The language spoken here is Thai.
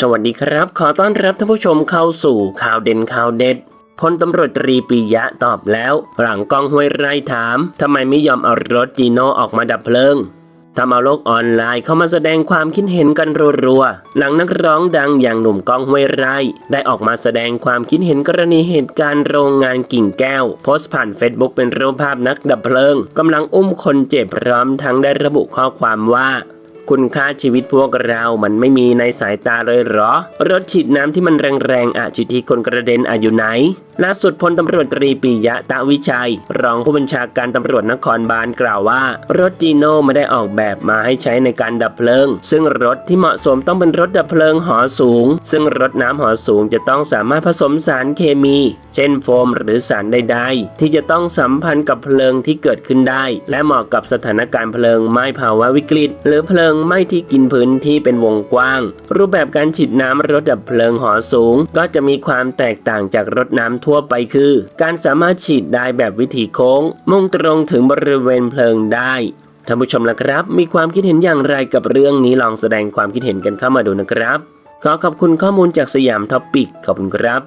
สวัสดีครับ ขอต้อนรับท่านผู้ชมเข้าสู่ข่าวเด่นข่าวเด็ดพลตำรวจตรีปิยะตอบแล้ว หลังกองห้วยไร่ถามทำไมไม่ยอมเอารถจีโน่ออกมาดับเพลิงทำเอาโลกออนไลน์เข้ามาแสดงความคิดเห็นกันรัวๆ หลังนักร้องดังอย่างหนุ่มกองห้วยไร่ได้ออกมาแสดงความคิดเห็นกรณีเหตุการณ์โรงงานกิ่งแก้ว โพสต์ผ่านเฟซบุ๊กเป็นรูปภาพนักดับเพลิงกำลังอุ้มคนเจ็บพร้อมทั้งได้ระบุข้อความว่า คุณค่าชีวิตพวกเรา มันไม่มีในสายตาเลยเหรอ รถฉีดน้ำที่มันแรงๆอาจจิที่คนกระเด็นอายุไหน ล่าสุดพลตำรวจตรีปิยะตะวิชัย รองผู้บัญชาการตำรวจนครบาลกล่าวว่า รถจีโน่ไม่ได้ออกแบบมาให้ใช้ในการดับเพลิง ซึ่งรถที่เหมาะสมต้องเป็นรถดับเพลิงหอสูง ซึ่งรถน้ำหอสูงจะต้องสามารถผสมสารเคมี เช่นโฟมหรือสารใดๆ ที่จะต้องสัมพันธ์กับเพลิงที่เกิดขึ้นได้ และเหมาะกับสถานการณ์เพลิงไหม้ภาวะวิกฤต หรือเพลิงไหม้ที่กินพื้นที่เป็นวงกว้าง รูปแบบการฉีดน้ำรถดับเพลิงหอสูง ก็จะมีความแตกต่างจากรถน้ำทั่วไปคือ การสามารถฉีดได้แบบวิถีโค้ง มุ่งตรงถึงบริเวณเพลิงได้ท่านผู้ชมล่ะครับ มีความคิดเห็นอย่างไรกับเรื่องนี้ลองแสดงความคิดเห็นกันเข้ามาดูนะครับ ขอขอบคุณข้อมูลจากสยามท็อปปิกขอบคุณครับ